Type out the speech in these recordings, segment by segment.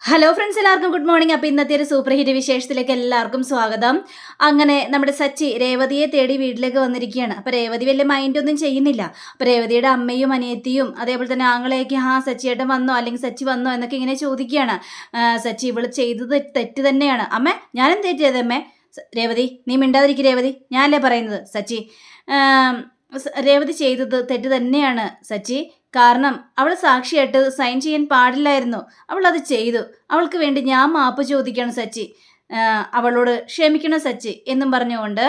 Hello friends എല്ലാവർക്കും good morning അപ്പോൾ ഇന്നത്തെ ഒരു സൂപ്പർ ഹിറ്റ് വിശേഷത്തിലേക്ക് എല്ലാവർക്കും സ്വാഗതം. അങ്ങനെ നമ്മുടെ സച്ചി രേവതിയെ തേടി വീട്ടിലേക്ക് വന്നിരിക്കുകയാണ്. അപ്പോൾ രേവതി വലിയ മൈൻഡ് ഒന്നും ചെയ്യുന്നില്ല. അപ്പോൾ രേവതിയുടെ അമ്മയും അനിയത്തിയും അതേപോലെ തന്നെ ആങ്ങളെയൊക്കെ ആ സച്ചിയേട്ടൻ വന്നോ? അല്ലെങ്കിൽ സച്ചി വന്നോ? എന്നൊക്കെ ഇങ്ങനെ ചോദിക്കുകയാണ്. സച്ചി ഇവൾ ചെയ്തത് തെറ്റ് തന്നെയാണ്. അമ്മ ഞാനും തെറ്റ് ചെയ്തേ അമ്മേ? സ- രേവതി നീ മിണ്ടാതിരിക്കും രേവതി. ഞാനല്ലേ പറയുന്നത്? സച്ചി രേവതി ചെയ്തത് തെറ്റ് തന്നെയാണ് സച്ചി. കാരണം അവൾ സാക്ഷിയായിട്ട് സൈൻ ചെയ്യാൻ പാടില്ലായിരുന്നു. അവൾ അത് ചെയ്തു. അവൾക്ക് വേണ്ടി ഞാൻ മാപ്പ് ചോദിക്കണം സച്ചി. അവളോട് ക്ഷമിക്കണം സച്ചി എന്നും പറഞ്ഞുകൊണ്ട്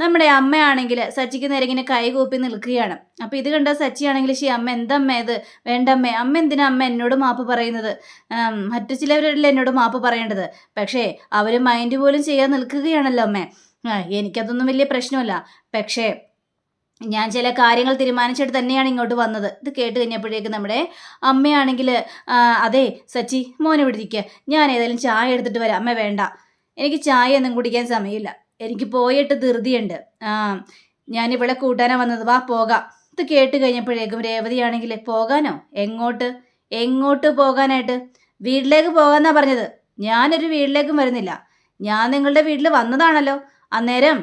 നമ്മുടെ അമ്മയാണെങ്കിൽ സച്ചിക്ക് നേരെ ഇങ്ങനെ കൈകൂപ്പി നിൽക്കുകയാണ്. അപ്പോൾ ഇത് കണ്ട സച്ചി ആണെങ്കിൽ ശരി അമ്മ എന്തമ്മ ഇത്? വേണ്ട അമ്മേ എന്തിനാ അമ്മ എന്നോട് മാപ്പ് പറയുന്നത്? മറ്റു ചിലവരല്ലേ എന്നോട് മാപ്പ് പറയേണ്ടത്? പക്ഷേ അവർ മൈൻഡ് പോലും ചെയ്യാൻ നിൽക്കുകയാണല്ലോ അമ്മേ. എനിക്കതൊന്നും വലിയ പ്രശ്നമല്ല. പക്ഷേ ഞാൻ ചില കാര്യങ്ങൾ തീരുമാനിച്ചിട്ട് തന്നെയാണ് ഇങ്ങോട്ട് വന്നത്. ഇത് കേട്ട് കഴിഞ്ഞപ്പോഴേക്കും നമ്മുടെ അമ്മയാണെങ്കിൽ അതെ സച്ചി മോനെ ഇവിടെ ഇരിക്കുക ഞാൻ ഏതായാലും ചായ എടുത്തിട്ട് വരാം. അമ്മ വേണ്ട. എനിക്ക് ചായ ഒന്നും കുടിക്കാൻ സമയമില്ല. എനിക്ക് പോയിട്ട് ധൃതിയുണ്ട്. ആ ഞാൻ ഇവിടെ കൂട്ടാനാ വന്നത്. വാ പോകാം. ഇത് കേട്ട് കഴിഞ്ഞപ്പോഴേക്കും രേവതിയാണെങ്കിൽ പോകാനോ? എങ്ങോട്ട്? എങ്ങോട്ട് പോകാനായിട്ട്? വീട്ടിലേക്ക് പോകാന്നാ പറഞ്ഞത്. ഞാനൊരു വീട്ടിലേക്കും വരുന്നില്ല. ഞാൻ നിങ്ങളുടെ വീട്ടിൽ വന്നതാണല്ലോ. അന്നേരം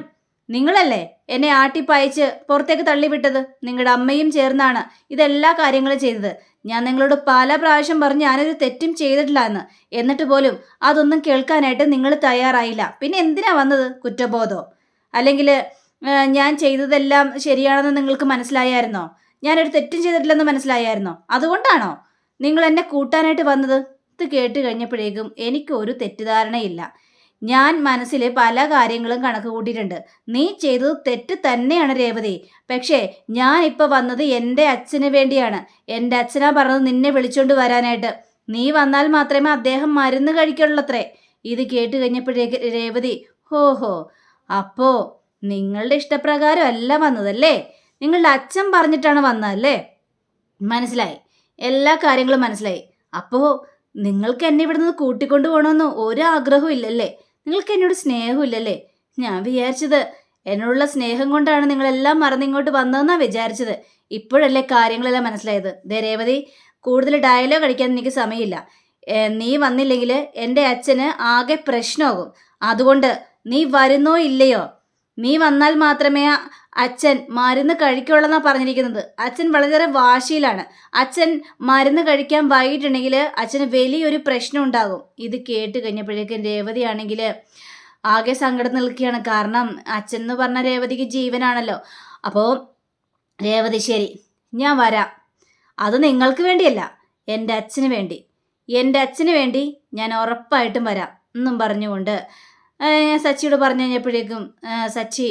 നിങ്ങളല്ലേ എന്നെ ആട്ടിപ്പയച്ച് പുറത്തേക്ക് തള്ളിവിട്ടത്? നിങ്ങളുടെ അമ്മയും ചേർന്നാണ് ഇതെല്ലാ കാര്യങ്ങളും ചെയ്തത്. ഞാൻ നിങ്ങളോട് പല പ്രാവശ്യം പറഞ്ഞ് ഞാനൊരു തെറ്റും ചെയ്തിട്ടില്ല എന്ന്. എന്നിട്ട് പോലും അതൊന്നും കേൾക്കാനായിട്ട് നിങ്ങൾ തയ്യാറായില്ല. പിന്നെ എന്തിനാ വന്നത് കുറ്റബോധോ? അല്ലെങ്കിൽ ഞാൻ ചെയ്തതെല്ലാം ശരിയാണെന്ന് നിങ്ങൾക്ക് മനസ്സിലായായിരുന്നോ? ഞാനൊരു തെറ്റും ചെയ്തിട്ടില്ലെന്ന് മനസ്സിലായായിരുന്നോ? അതുകൊണ്ടാണോ നിങ്ങൾ എന്നെ കൂട്ടാനായിട്ട് വന്നത്? ഇത് കേട്ട് കഴിഞ്ഞപ്പോഴേക്കും എനിക്കൊരു തെറ്റിദ്ധാരണയില്ല. ഞാൻ മനസ്സിൽ പല കാര്യങ്ങളും കണക്ക് കൂട്ടിയിട്ടുണ്ട് നീ ചെയ്തത് തെറ്റ് തന്നെയാണ് രേവതി. പക്ഷേ ഞാൻ ഇപ്പോൾ വന്നത് എന്റെ അച്ഛന് വേണ്ടിയാണ്. എന്റെ അച്ഛനാ പറഞ്ഞത് നിന്നെ വിളിച്ചുകൊണ്ട് വരാനായിട്ട്. നീ വന്നാൽ മാത്രമേ അദ്ദേഹം മരുന്ന് കഴിക്കുള്ളത്രേ. ഇത് കേട്ട് കഴിഞ്ഞപ്പോഴേക്ക് രേവതി ഹോ ഹോ. അപ്പോ നിങ്ങളുടെ ഇഷ്ടപ്രകാരം അല്ല വന്നതല്ലേ? നിങ്ങളുടെ അച്ഛൻ പറഞ്ഞിട്ടാണ് വന്നതല്ലേ? മനസ്സിലായി. എല്ലാ കാര്യങ്ങളും മനസ്സിലായി. അപ്പോൾ നിങ്ങൾക്ക് എന്നെ ഇവിടുന്ന് കൂട്ടിക്കൊണ്ടു പോകണമെന്ന് ഒരു ആഗ്രഹവും ഇല്ലല്ലേ? നിങ്ങൾക്ക് എന്നോട് സ്നേഹമില്ലല്ലേ? ഞാൻ വിചാരിച്ചത് എന്നോടുള്ള സ്നേഹം കൊണ്ടാണ് നിങ്ങളെല്ലാം മറന്നിങ്ങോട്ട് വന്നതെന്നാണ് വിചാരിച്ചത്. ഇപ്പോഴല്ലേ കാര്യങ്ങളെല്ലാം മനസ്സിലായത്. ദേ രേവതി കൂടുതൽ ഡയലോഗ് അടിക്കാൻ എനിക്ക് സമയമില്ല. നീ വന്നില്ലെങ്കിൽ എന്റെ അച്ഛന് ആകെ പ്രശ്നമാകും. അതുകൊണ്ട് നീ വരുന്നോ ഇല്ലയോ? നീ വന്നാൽ മാത്രമേ അച്ഛൻ മരുന്ന് കഴിക്കുള്ളതെന്നാണ് പറഞ്ഞിരിക്കുന്നത്. അച്ഛൻ വളരെയേറെ വാശിയിലാണ്. അച്ഛൻ മരുന്ന് കഴിക്കാൻ വൈകിട്ടുണ്ടെങ്കിൽ അച്ഛന് വലിയൊരു പ്രശ്നം ഉണ്ടാകും. ഇത് കേട്ട് കഴിഞ്ഞപ്പോഴേക്കും രേവതിയാണെങ്കിൽ ആകെ സങ്കടം നിൽക്കുകയാണ്. കാരണം അച്ഛൻ എന്ന് പറഞ്ഞ രേവതിക്ക് ജീവനാണല്ലോ. അപ്പോൾ രേവതി ശരി ഞാൻ വരാം. അത് നിങ്ങൾക്ക് വേണ്ടിയല്ല എന്റെ അച്ഛന് വേണ്ടി. എന്റെ അച്ഛന് വേണ്ടി ഞാൻ ഉറപ്പായിട്ടും വരാം എന്നും പറഞ്ഞുകൊണ്ട് സച്ചിയോട് പറഞ്ഞു കഴിഞ്ഞപ്പോഴേക്കും സച്ചി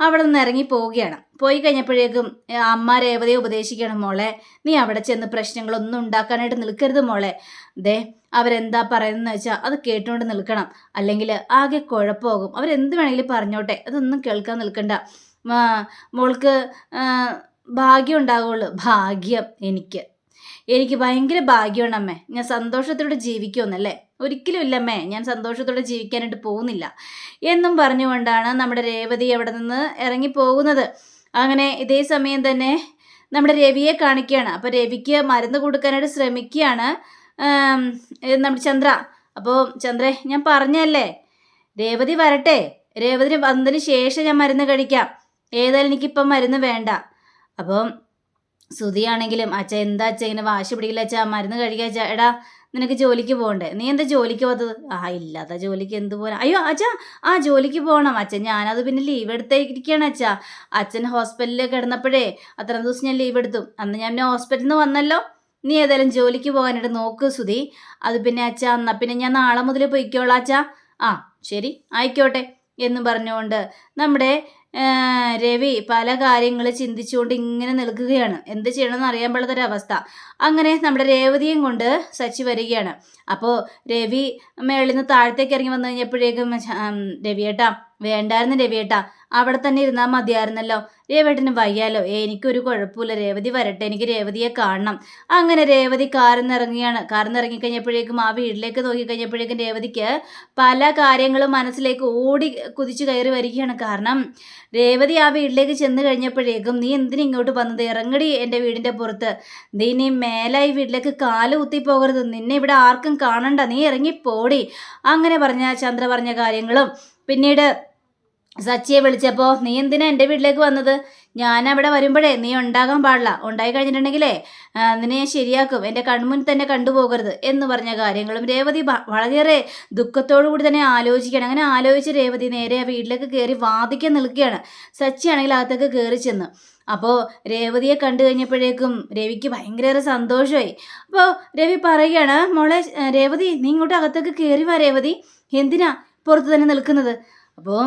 അവിടെ നിന്ന് ഇറങ്ങി പോവുകയാണ്. പോയി കഴിഞ്ഞപ്പോഴേക്കും അമ്മ രേവതയെ ഉപദേശിക്കണം മോളെ. നീ അവിടെ ചെന്ന് പ്രശ്നങ്ങളൊന്നും ഉണ്ടാക്കാനായിട്ട് നിൽക്കരുത് മോളെ. ദേ അവരെന്താ പറയുന്നതെന്ന് വെച്ചാൽ അത് കേട്ടുകൊണ്ട് നിൽക്കണം. അല്ലെങ്കിൽ ആകെ കുഴപ്പമാകും. അവരെന്ത് വേണമെങ്കിലും പറഞ്ഞോട്ടെ. അതൊന്നും കേൾക്കാൻ നിൽക്കണ്ട. മോൾക്ക് ഭാഗ്യം ഉണ്ടാകുള്ളൂ ഭാഗ്യം എനിക്ക്. എനിക്ക് ഭയങ്കര ഭാഗ്യമാണ് അമ്മേ. ഞാൻ സന്തോഷത്തോടെ ജീവിക്കുമെന്നല്ലേ? ഒരിക്കലും ഇല്ലമ്മേ ഞാൻ സന്തോഷത്തോടെ ജീവിക്കാനായിട്ട് പോകുന്നില്ല. എന്നും പറഞ്ഞുകൊണ്ടാണ് നമ്മുടെ രേവതി അവിടെ നിന്ന് ഇറങ്ങി പോകുന്നത് അങ്ങനെ ഇതേ സമയം തന്നെ നമ്മുടെ രവിയെ കാണിക്കുകയാണ്. അപ്പോൾ രവിക്ക് മരുന്ന് കൊടുക്കാനായിട്ട് ശ്രമിക്കുകയാണ് നമ്മുടെ ചന്ദ്ര. അപ്പോൾ ചന്ദ്രേ ഞാൻ പറഞ്ഞല്ലേ രേവതി വരട്ടെ. രേവതി വന്നതിന് ശേഷം ഞാൻ മരുന്ന് കഴിക്കാം. ഏതായാലും എനിക്കിപ്പം മരുന്ന് വേണ്ട. അപ്പം സുതിയാണെങ്കിലും അച്ഛ എന്താ അച്ഛ ഇങ്ങനെ വാശി പിടിക്കില്ല അച്ഛാ മരുന്ന് കഴിക്കുക അച്ഛാ. എടാ നിനക്ക് ജോലിക്ക് പോകണ്ടേ നീ എന്താ ജോലിക്ക് പോകത്തത് ആ ഇല്ലാത്ത ജോലിക്ക് എന്ത് പോകാൻ അയ്യോ അച്ഛാ ആ ജോലിക്ക് പോകണം അച്ഛൻ. ഞാനത് പിന്നെ ലീവ് എടുത്തേക്കിരിക്കുകയാണ് അച്ഛാ. അച്ഛൻ ഹോസ്പിറ്റലിൽ കിടന്നപ്പോഴേ അത്ര ദിവസം ഞാൻ ലീവ് എടുത്തു. അന്ന് ഞാൻ പിന്നെ ഹോസ്പിറ്റലിൽ നിന്ന് വന്നല്ലോ. നീ ഏതായാലും ജോലിക്ക് പോകാനായിട്ട് നോക്ക് സുധി അത് പിന്നെ അച്ഛാ എന്നാ പിന്നെ ഞാൻ നാളെ മുതൽ പൊയ്ക്കോളാം അച്ഛാ. ആ ശരി ആയിക്കോട്ടെ എന്ന് പറഞ്ഞുകൊണ്ട് നമ്മുടെ രവി പല കാര്യങ്ങൾ ചിന്തിച്ചുകൊണ്ട് ഇങ്ങനെ നിൽക്കുകയാണ്. എന്ത് ചെയ്യണമെന്ന് അറിയാൻ പാടാത്തൊരവസ്ഥ അങ്ങനെ നമ്മുടെ രേവതിയും കൊണ്ട് സച്ചി വരികയാണ്. അപ്പോൾ രവി മേളിൽ നിന്ന് താഴത്തേക്ക് ഇറങ്ങി വന്നു കഴിഞ്ഞപ്പോഴേക്കും രവിയേട്ടാ വേണ്ടായിരുന്നു രവിയേട്ടാ. അവിടെ തന്നെ ഇരുന്നാൽ മതിയായിരുന്നല്ലോ. രേവേട്ടന് വയ്യാലോ? എനിക്കൊരു കുഴപ്പമില്ല. രേവതി വരട്ടെ. എനിക്ക് രേവതിയെ കാണണം. അങ്ങനെ രേവതി നിന്ന് ഇറങ്ങിക്കഴിഞ്ഞപ്പോഴേക്കും ആ വീട്ടിലേക്ക് നോക്കിക്കഴിഞ്ഞപ്പോഴേക്കും രേവതിക്ക് പല കാര്യങ്ങളും മനസ്സിലേക്ക് ഓടി കുതിച്ചു കയറി വരികയാണ്. കാരണം രേവതി ആ വീട്ടിലേക്ക് ചെന്ന് കഴിഞ്ഞപ്പോഴേക്കും നീ എന്തിനു ഇങ്ങോട്ട് വന്നത്? ഇറങ്ങടി എന്റെ വീടിന്റെ പുറത്ത്. നീ നീ മേലെ ഈ വീട്ടിലേക്ക് കാൽ കുത്തി പോകരുത്. നിന്നെ ഇവിടെ ആർക്കും കാണണ്ട. നീ ഇറങ്ങി പോടി അങ്ങനെ പറഞ്ഞ ചന്ദ്ര പറഞ്ഞ കാര്യങ്ങളും പിന്നീട് സച്ചിയെ വിളിച്ചപ്പോൾ നീ എന്തിനാ എന്റെ വീട്ടിലേക്ക് വന്നത്? ഞാൻ അവിടെ വരുമ്പോഴേ നീ ഉണ്ടാകാൻ പാടില്ല. ഉണ്ടായി കഴിഞ്ഞിട്ടുണ്ടെങ്കിലേ നിന്നെ ഞാൻ ശരിയാക്കും. എന്റെ കൺമുൻ തന്നെ കണ്ടുപോകരുത്. എന്ന് പറഞ്ഞ കാര്യങ്ങളും രേവതി വളരെയേറെ ദുഃഖത്തോടു കൂടി തന്നെ ആലോചിക്കണം അങ്ങനെ ആലോചിച്ച് രേവതി നേരെ ആ വീട്ടിലേക്ക് കയറി വാദിക്കാൻ നിൽക്കുകയാണ്. സച്ചി ആണെങ്കിൽ അകത്തേക്ക് കയറി ചെന്ന്. അപ്പോൾ രേവതിയെ കണ്ടു കഴിഞ്ഞപ്പോഴേക്കും രവിക്ക് ഭയങ്കര സന്തോഷമായി. അപ്പോൾ രവി പറയുകയാണ് മോളെ രേവതി നീ ഇങ്ങോട്ട് അകത്തേക്ക് കയറി വാ രേവതി. എന്തിനാ? പുറത്ത് തന്നെ നിൽക്കുന്നത്. അപ്പോൾ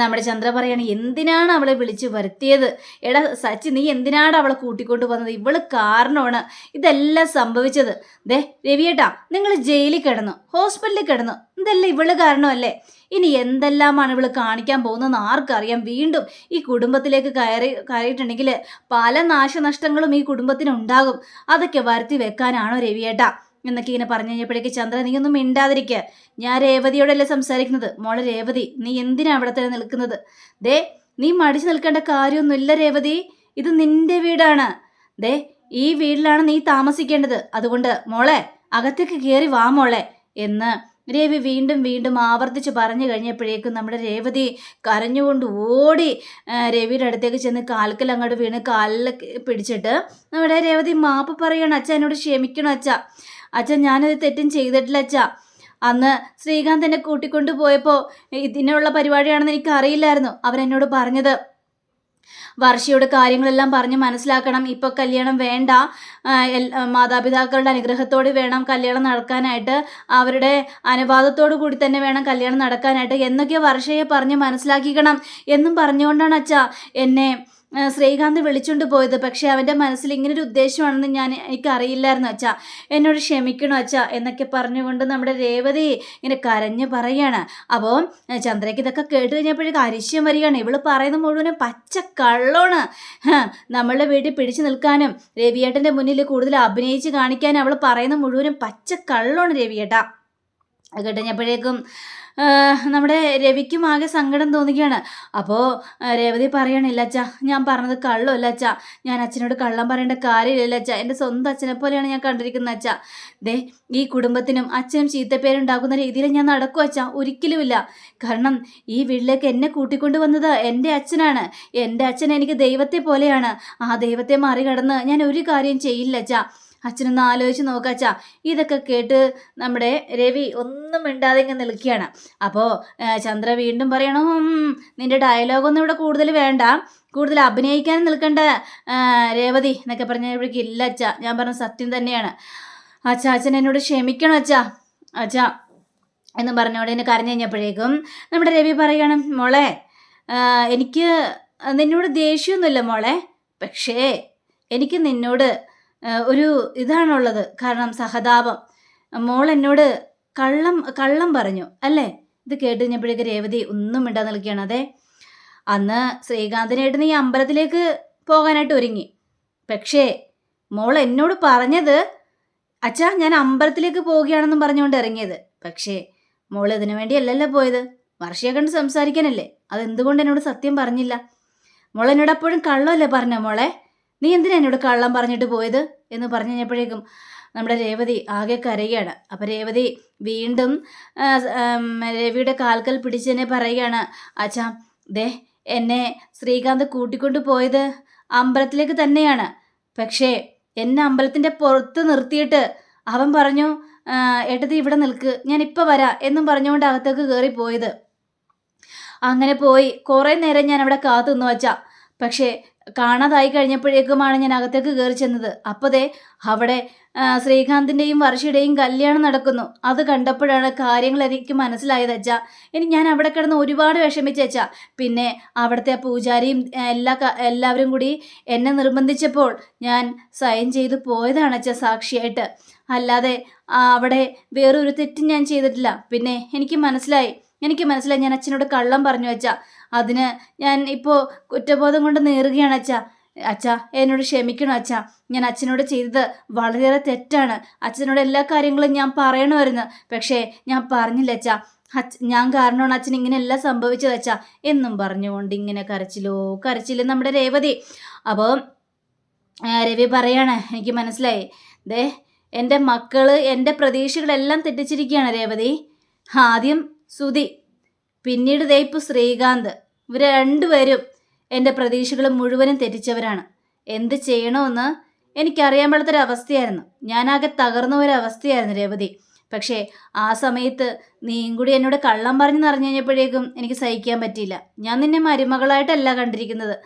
നമ്മുടെ ചന്ദ്ര പറയാണ് എന്തിനാണ് അവളെ വിളിച്ചു വരുത്തിയത്? എടാ സച്ചി നീ എന്തിനാണ് അവളെ കൂട്ടിക്കൊണ്ട് വന്നത്? ഇവൾ കാരണമാണ് ഇതെല്ലാം സംഭവിച്ചത്. ദേ രവിയേട്ടാ നിങ്ങൾ ജയിലിൽ കിടന്നു ഹോസ്പിറ്റലിൽ കിടന്നു ഇതെല്ലാം ഇവൾ കാരണമല്ലേ? ഇനി എന്തെല്ലാമാണ് ഇവൾ കാണിക്കാൻ പോകുന്നതെന്ന് ആർക്കറിയാം. വീണ്ടും ഈ കുടുംബത്തിലേക്ക് കയറി കയറിയിട്ടുണ്ടെങ്കിൽ പല നാശനഷ്ടങ്ങളും ഈ കുടുംബത്തിന് ഉണ്ടാകും അതൊക്കെ വരുത്തി വെക്കാനാണോ രവിയേട്ടാ? എന്നൊക്കെ ഇങ്ങനെ പറഞ്ഞു കഴിഞ്ഞപ്പോഴേക്ക് ചന്ദ്ര നീ ഒന്നും മിണ്ടാതിരിക്കുക ഞാൻ രേവതിയോടല്ലേ സംസാരിക്കുന്നത്? മോളെ രേവതി നീ എന്തിനാ അവിടെ തന്നെ നിൽക്കുന്നത്? ദേ നീ മടിച്ചു നിൽക്കേണ്ട കാര്യമൊന്നുമില്ല രേവതി. ഇത് നിന്റെ വീടാണ്. ദേ ഈ വീട്ടിലാണ് നീ താമസിക്കേണ്ടത്. അതുകൊണ്ട് മോളെ അകത്തേക്ക് കയറി വാ മോളെ എന്ന് രേവി വീണ്ടും വീണ്ടും ആവർത്തിച്ച് പറഞ്ഞു കഴിഞ്ഞപ്പോഴേക്കും നമ്മുടെ രേവതി കരഞ്ഞുകൊണ്ട് ഓടി രവിയുടെ അടുത്തേക്ക് ചെന്ന് കാൽക്കൽ അങ്ങോട്ട് വീണ് കാലിൽ പിടിച്ചിട്ട് നമ്മുടെ രേവതി മാപ്പ് പറയണം അച്ഛ എന്നോട് ക്ഷമിക്കണം അച്ഛ. അച്ഛ ഞാനൊരു തെറ്റും ചെയ്തിട്ടില്ല അച്ഛ. അന്ന് ശ്രീകാന്ത് എന്നെ കൂട്ടിക്കൊണ്ടു പോയപ്പോൾ ഇതിനുള്ള പരിപാടിയാണെന്ന് എനിക്ക് അറിയില്ലായിരുന്നു അവരെന്നോട് പറഞ്ഞത് വർഷയോട് കാര്യങ്ങളെല്ലാം പറഞ്ഞ് മനസ്സിലാക്കണം. ഇപ്പോൾ കല്യാണം വേണ്ട. മാതാപിതാക്കളുടെ അനുഗ്രഹത്തോട് വേണം കല്യാണം നടക്കാനായിട്ട്. അവരുടെ അനുവാദത്തോടു കൂടി തന്നെ വേണം കല്യാണം നടക്കാനായിട്ട്. എന്നൊക്കെ വർഷയെ പറഞ്ഞ് മനസ്സിലാക്കിക്കണം എന്നും പറഞ്ഞുകൊണ്ടാണ് അച്ഛ എന്നെ ശ്രീകാന്ത് വിളിച്ചുകൊണ്ട് പോയത്. പക്ഷേ അവന്റെ മനസ്സിൽ ഇങ്ങനൊരു ഉദ്ദേശമാണെന്ന് ഞാൻ എനിക്കറിയില്ലായിരുന്നു അച്ഛാ. എന്നോട് ക്ഷമിക്കണോ അച്ഛാ എന്നൊക്കെ പറഞ്ഞുകൊണ്ട് നമ്മുടെ രേവതി ഇങ്ങനെ കരഞ്ഞ് പറയാണ്. അപ്പോൾ ചന്ദ്രയ്ക്ക് ഇതൊക്കെ കേട്ട് കഴിഞ്ഞപ്പോഴേക്കും അരിശ്യം വരികയാണ്. ഇവൾ പറയുന്ന മുഴുവനും പച്ച കള്ളോണ് നമ്മളുടെ വീട്ടിൽ പിടിച്ചു നിൽക്കാനും രവിയേട്ടന്റെ മുന്നിൽ കൂടുതൽ അഭിനയിച്ച് കാണിക്കാനും അവൾ പറയുന്ന മുഴുവനും പച്ച കള്ളോണ് രവിയേട്ട. കേട്ടുകഴിഞ്ഞപ്പോഴേക്കും നമ്മുടെ രവിക്കും ആകെ സങ്കടം തോന്നുകയാണ് അപ്പോൾ രേവതി പറയണില്ല അച്ഛ ഞാൻ പറഞ്ഞത് കള്ളമല്ല അച്ഛ. ഞാൻ അച്ഛനോട് കള്ളം പറയേണ്ട കാര്യമില്ല അച്ഛ. എന്റെ സ്വന്തം അച്ഛനെ പോലെയാണ് ഞാൻ കണ്ടിരിക്കുന്നത് അച്ഛ. ദേ ഈ കുടുംബത്തിനും അച്ഛനും ചീത്തപ്പേരുണ്ടാക്കുന്ന രീതിയിൽ ഞാൻ നടക്കും അച്ഛ. ഒരിക്കലുമില്ല. കാരണം ഈ വീട്ടിലേക്ക് എന്നെ കൂട്ടിക്കൊണ്ട് വന്നത് എന്റെ അച്ഛനാണ്. എന്റെ അച്ഛൻ എനിക്ക് ദൈവത്തെ പോലെയാണ്. ആ ദൈവത്തെ മറികടന്ന് ഞാൻ ഒരു കാര്യം ചെയ്യില്ല അച്ഛ. അച്ഛനൊന്ന് ആലോചിച്ച് നോക്കാച്ചാ ഇതൊക്കെ കേട്ട് നമ്മുടെ രവി ഒന്നും മിണ്ടാതെ ഇങ്ങനെ നിൽക്കുകയാണ്. അപ്പോൾ ചന്ദ്ര വീണ്ടും പറയണം "ഉം, നിന്റെ ഡയലോഗൊന്നും ഇവിടെ കൂടുതൽ വേണ്ട. കൂടുതൽ അഭിനയിക്കാൻ നിൽക്കേണ്ട രേവതി എന്നൊക്കെ പറഞ്ഞപ്പോഴേക്കും ഇല്ല അച്ഛാ. ഞാൻ പറഞ്ഞ സത്യം തന്നെയാണ്. അച്ഛാ അച്ഛൻ എന്നോട് ക്ഷമിക്കണം അച്ഛാ. അച്ഛാ എന്ന് പറഞ്ഞോടെ എന്നെ കരഞ്ഞു കഴിഞ്ഞപ്പോഴേക്കും നമ്മുടെ രവി പറയണം മോളെ എനിക്ക് നിന്നോട് ദേഷ്യമൊന്നുമില്ല മോളെ. പക്ഷേ എനിക്ക് നിന്നോട് ഒരു ഇതാണുള്ളത്. കാരണം സഹതാപം. മോൾ എന്നോട് കള്ളം കള്ളം പറഞ്ഞു. അല്ലേ? ഇത് കേട്ട് രേവതി ഒന്നും മിണ്ടാൻ നിൽക്കുകയാണ്. അതെ അന്ന് ശ്രീകാന്തിനായിട്ട് നീ അമ്പലത്തിലേക്ക് പോകാനായിട്ട് ഒരുങ്ങി. പക്ഷേ മോൾ എന്നോട് പറഞ്ഞത് അച്ഛാ ഞാൻ അമ്പലത്തിലേക്ക് പോവുകയാണെന്നും പറഞ്ഞുകൊണ്ട് ഇറങ്ങിയത്. പക്ഷേ മോൾ ഇതിനു വേണ്ടിയല്ലല്ലോ പോയത്. വർഷയെ കണ്ട് സംസാരിക്കാനല്ലേ? അതെന്തുകൊണ്ട് എന്നോട് സത്യം പറഞ്ഞില്ല? മോൾ എന്നോട് അപ്പോഴും കള്ളമല്ലേ പറഞ്ഞ മോളെ? നീ എന്തിനാ എന്നോട് കള്ളം പറഞ്ഞിട്ട് പോയത്? എന്ന് പറഞ്ഞു കഴിഞ്ഞപ്പോഴേക്കും നമ്മുടെ രേവതി ആകെ കരയുകയാണ് അപ്പം രേവതി വീണ്ടും രവിയുടെ കാൽക്കൽ പിടിച്ചെന്നെ പറയുകയാണ്. അച്ഛാ ദേ എന്നെ ശ്രീകാന്ത് കൂട്ടിക്കൊണ്ട് പോയത് അമ്പലത്തിലേക്ക് തന്നെയാണ്. പക്ഷേ എന്നെ അമ്പലത്തിന്റെ പുറത്ത് നിർത്തിയിട്ട് അവൻ പറഞ്ഞു "ആ, ഏട്ടത്തി ഇവിടെ നിൽക്ക് ഞാൻ ഇപ്പം വരാം എന്നും പറഞ്ഞുകൊണ്ട് അകത്തേക്ക് കയറി പോയത് അങ്ങനെ പോയി. കുറേ നേരം ഞാൻ അവിടെ കാത്തു നിന്നു വച്ചാ പക്ഷേ കാണാതായി കഴിഞ്ഞപ്പോഴേക്കുമാണ് ഞാൻ അകത്തേക്ക് കയറി ചെന്നത്. അപ്പോൾ ദേ അവിടെ ശ്രീകാന്തിന്റെയും വർഷയുടെയും കല്യാണം നടക്കുന്നു. അത് കണ്ടപ്പോഴാണ് കാര്യങ്ങൾ എനിക്ക് മനസ്സിലായത് അച്ഛ. ഇനി ഞാൻ അവിടെ കിടന്ന് ഒരുപാട് വിഷമിച്ചച്ച പിന്നെ അവിടുത്തെ പൂജാരിയും എല്ലാ എല്ലാവരും കൂടി എന്നെ നിർബന്ധിച്ചപ്പോൾ ഞാൻ സൈൻ ചെയ്ത് പോയതാണ് അച്ഛ സാക്ഷിയായിട്ട്. അല്ലാതെ അവിടെ വേറൊരു തെറ്റും ഞാൻ ചെയ്തിട്ടില്ല. പിന്നെ എനിക്ക് മനസ്സിലായി എനിക്ക് മനസ്സിലായി. ഞാൻ അച്ഛനോട് കള്ളം പറഞ്ഞു അച്ഛാ. അതിന് ഞാൻ ഇപ്പോൾ കുറ്റബോധം കൊണ്ട് നേറുകയാണ് അച്ഛാ. അച്ഛാ എന്നോട് ക്ഷമിക്കണം അച്ഛാ. ഞാൻ അച്ഛനോട് ചെയ്തത് വളരെയേറെ തെറ്റാണ്. അച്ഛനോട് എല്ലാ കാര്യങ്ങളും ഞാൻ പറയണമായിരുന്നു. പക്ഷേ ഞാൻ പറഞ്ഞില്ല അച്ഛാ. അച്ഛ ഞാൻ കാരണമാണ് അച്ഛൻ ഇങ്ങനെയെല്ലാം സംഭവിച്ചത് അച്ഛാ. എന്നും പറഞ്ഞുകൊണ്ട് ഇങ്ങനെ കരച്ചിലോ കരച്ചിൽ നമ്മുടെ രേവതി. അപ്പോൾ രവി പറയാണ് എനിക്ക് മനസ്സിലായി. ദേ എന്റെ മക്കൾ എന്റെ പ്രതീക്ഷകളെല്ലാം തെറ്റിച്ചിരിക്കുകയാണ് രേവതി. ആദ്യം സുധി പിന്നീട് ദേ ഇപ്പോൾ ശ്രീകാന്ത്. ഇവർ രണ്ടുപേരും എന്റെ പ്രതീക്ഷകൾ മുഴുവനും തെറ്റിച്ചവരാണ്. എന്ത് ചെയ്യണമെന്ന് എനിക്കറിയാൻ പാടത്തൊരവസ്ഥയായിരുന്നു ഞാനാകെ തകർന്ന ഒരവസ്ഥയായിരുന്നു രേവതി. പക്ഷേ ആ സമയത്ത് നീയും കൂടി എന്നോട് കള്ളം പറഞ്ഞു നിറഞ്ഞു കഴിഞ്ഞപ്പോഴേക്കും എനിക്ക് സഹിക്കാൻ പറ്റിയില്ല. ഞാൻ നിന്നെ മരുമകളായിട്ടല്ല കണ്ടിരിക്കുന്നത്.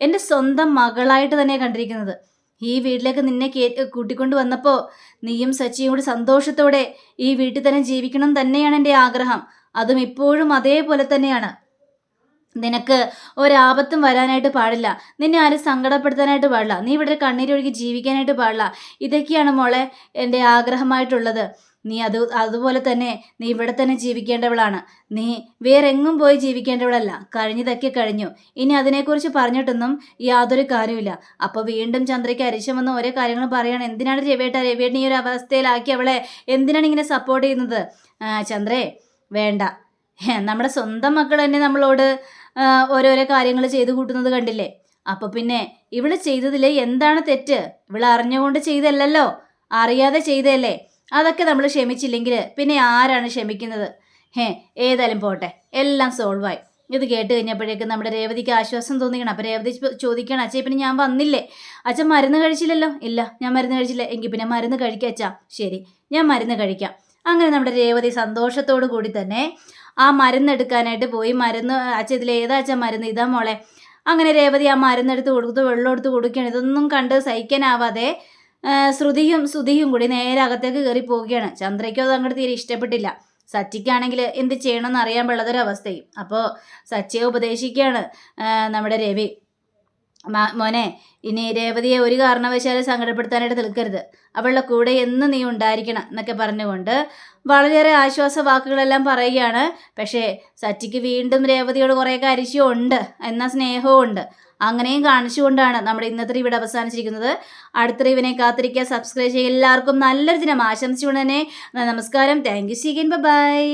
എന്റെ സ്വന്തം മകളായിട്ട് തന്നെ കണ്ടിരിക്കുന്നത്. ഈ വീട്ടിലേക്ക് നിന്നെ കേ കൂട്ടിക്കൊണ്ട് വന്നപ്പോൾ നീയും സച്ചിയും കൂടി സന്തോഷത്തോടെ ഈ വീട്ടിൽ തന്നെ ജീവിക്കണം തന്നെയാണ് എന്റെ ആഗ്രഹം. അതും ഇപ്പോഴും അതേപോലെ തന്നെയാണ്. നിനക്ക് ഒരാപത്തും വരാനായിട്ട് പാടില്ല. നിന്നെ ആരും സങ്കടപ്പെടുത്താനായിട്ട് പാടില്ല. നീ ഇവിടെ കണ്ണീരൊഴുകി ജീവിക്കാനായിട്ട് പാടില്ല. ഇതൊക്കെയാണ് മോളെ എന്റെ ആഗ്രഹമായിട്ടുള്ളത്. നീ അത് അതുപോലെ തന്നെ നീ ഇവിടെ തന്നെ ജീവിക്കേണ്ടവളാണ്. നീ വേറെ എങ്ങും പോയി ജീവിക്കേണ്ടവളല്ല. കഴിഞ്ഞതൊക്കെ കഴിഞ്ഞു. ഇനി അതിനെക്കുറിച്ച് പറഞ്ഞിട്ടൊന്നും യാതൊരു കാര്യമില്ല അപ്പോൾ വീണ്ടും ചന്ദ്രയ്ക്ക് അരിശം വന്ന് ഓരോ കാര്യങ്ങളും പറയണം. എന്തിനാണ് രവിയേട്ട? രവിയേട്ടൻ ഈ ഒരു അവസ്ഥയിലാക്കി അവളെ? എന്തിനാണ് ഇങ്ങനെ സപ്പോർട്ട് ചെയ്യുന്നത്? ചന്ദ്രേ വേണ്ട. നമ്മുടെ സ്വന്തം മക്കൾ തന്നെ നമ്മളോട് ഓരോരോ കാര്യങ്ങൾ ചെയ്തു കൂട്ടുന്നത് കണ്ടില്ലേ? അപ്പോൾ പിന്നെ ഇവൾ ചെയ്തതിൽ എന്താണ് തെറ്റ്? ഇവൾ അറിഞ്ഞുകൊണ്ട് ചെയ്തല്ലല്ലോ അറിയാതെ ചെയ്തല്ലേ അതൊക്കെ നമ്മൾ ക്ഷമിച്ചില്ലെങ്കിൽ പിന്നെ ആരാണ് ക്ഷമിക്കുന്നത്? ഹേ ഏതായാലും പോട്ടെ. എല്ലാം സോൾവായി. ഇത് കേട്ട് കഴിഞ്ഞപ്പോഴേക്കും നമ്മുടെ രേവതിക്ക് ആശ്വാസം തോന്നിക്കണം. അപ്പോൾ രേവതി ചോദിക്കണം അച്ഛൻ പിന്നെ ഞാൻ വന്നില്ലേ? അച്ഛൻ മരുന്ന് കഴിച്ചില്ലല്ലോ? ഇല്ല ഞാൻ മരുന്ന് കഴിച്ചില്ല. എങ്കിൽ പിന്നെ മരുന്ന് കഴിക്കാം അച്ഛാ. ശരി ഞാൻ മരുന്ന് കഴിക്കാം. അങ്ങനെ നമ്മുടെ രേവതി സന്തോഷത്തോടു കൂടി തന്നെ ആ മരുന്ന് എടുക്കാനായിട്ട് പോയി. മരുന്ന് അച്ഛ ഇതിൽ ഏതാ അച്ഛൻ മരുന്ന്? ഇതാ മോളെ. അങ്ങനെ രേവതി ആ മരുന്നെടുത്ത് കൊടുത്ത് വെള്ളം എടുത്ത് കൊടുക്കുകയാണ്. ഇതൊന്നും കണ്ട് സഹിക്കാനാവാതെ ശ്രുതിയും ശ്രുതിയും കൂടി നേരെ അകത്തേക്ക് കയറി പോവുകയാണ്. ചന്ദ്രയ്ക്കോ അത് അങ്ങോട്ട് തീരെ ഇഷ്ടപ്പെട്ടില്ല. സച്ചിക്കാണെങ്കിൽ എന്ത് ചെയ്യണമെന്ന് അറിയാൻ പള്ളതൊരവസ്ഥയും അപ്പോൾ സച്ചിയെ ഉപദേശിക്കുകയാണ് നമ്മുടെ രവി. മോനെ ഇനി രേവതിയെ ഒരു കാരണവശാലും സങ്കടപ്പെടുത്താനായിട്ട് നിൽക്കരുത്. അവളുടെ കൂടെ എന്ന് നീ ഉണ്ടായിരിക്കണം എന്നൊക്കെ പറഞ്ഞുകൊണ്ട് വളരെയേറെ ആശ്വാസ വാക്കുകളെല്ലാം പറയുകയാണ്. പക്ഷേ സച്ചിക്ക് വീണ്ടും രേവതിയോട് കുറേയൊക്കെ അരിശവും ഉണ്ട് എന്നാൽ സ്നേഹവും ഉണ്ട് അങ്ങനെയും കാണിച്ചുകൊണ്ടാണ് നമ്മുടെ ഇന്നത്തെ ഇവിടെ അവസാനിച്ചിരിക്കുന്നത്. അടുത്ത ഇവനെ കാത്തിരിക്കുക. സബ്സ്ക്രൈബ് ചെയ്യുക. എല്ലാവർക്കും നല്ലൊരു ദിനം ആശംസിച്ചുകൊണ്ട് തന്നെ നമസ്കാരം. Thank you സീഗൻ by